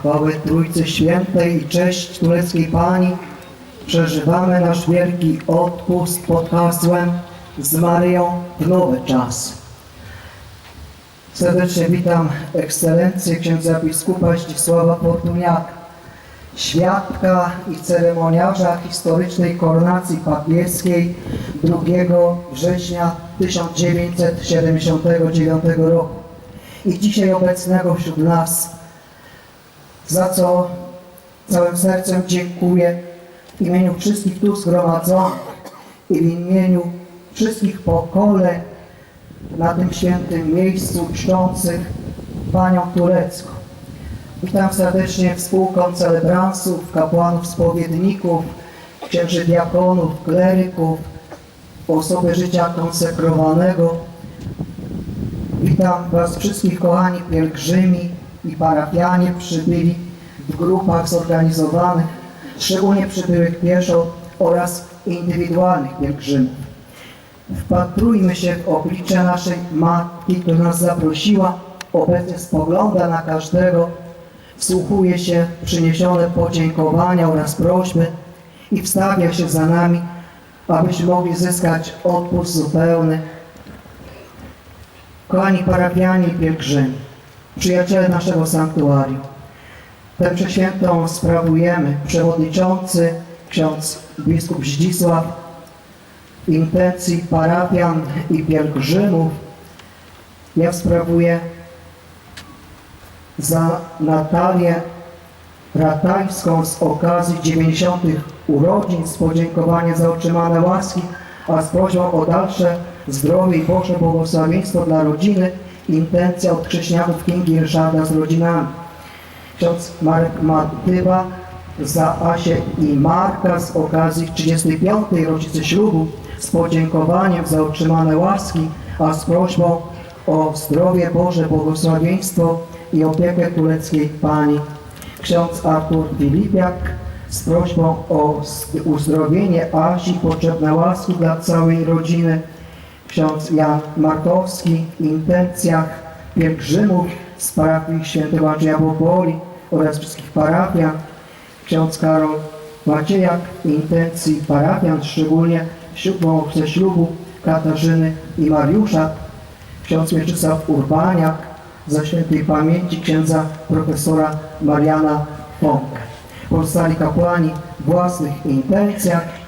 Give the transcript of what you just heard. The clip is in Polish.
chwałę Trójcy Świętej i cześć Tureckiej Pani, przeżywamy nasz wielki odpust pod hasłem z Maryją w nowy czas. Serdecznie witam ekscelencję księdza biskupa Zdzisława Fortuniaka, świadka i ceremoniarza historycznej koronacji papieskiej 2 września 1979 roku i dzisiaj obecnego wśród nas, za co całym sercem dziękuję w imieniu wszystkich tu zgromadzonych i w imieniu wszystkich pokoleń na tym świętym miejscu czczących Panią Turecką. Witam serdecznie współkoncelebransów, kapłanów, spowiedników, księży diakonów, kleryków, osoby życia konsekrowanego. Witam Was wszystkich kochani pielgrzymi i parafianie przybyli w grupach zorganizowanych, szczególnie przybyłych pieszo oraz indywidualnych pielgrzymów. Wpatrujmy się w oblicze naszej Matki, która nas zaprosiła, obecnie spogląda na każdego, wsłuchuje się w przyniesione podziękowania oraz prośby i wstawia się za nami, abyśmy mogli zyskać odpust zupełny. Kochani parafianie i pielgrzymi, przyjaciele naszego sanktuarium, tę przeświętą sprawujemy przewodniczący ksiądz biskup Zdzisław intencji parafian i pielgrzymów. Ja sprawuję za Natalię Ratajską z okazji 90. urodzin z podziękowania za otrzymane łaski, a z prośbą o dalsze zdrowie i Boże błogosławieństwo dla rodziny, intencja od Krzyśniaków Kingi Ryszarda z rodzinami. Ksiądz Marek Matywa za Asię i Marka z okazji 35. rocznicy ślubu z podziękowaniem za otrzymane łaski, a z prośbą o zdrowie Boże, błogosławieństwo i opiekę tureckiej Pani. Ksiądz Artur Filipiak z prośbą o uzdrowienie Asi, potrzebne łaski dla całej rodziny. Ksiądz Jan Markowski w intencjach pielgrzymów z parafii świętego Andrzeja Boboli oraz wszystkich parafian. Ksiądz Karol Maciejak w intencji parafian, szczególnie ze ślubu Katarzyny i Mariusza. Ksiądz Mieczysław Urbaniak za świętej pamięci księdza profesora Mariana Fąka. Pozostali kapłani w własnych intencjach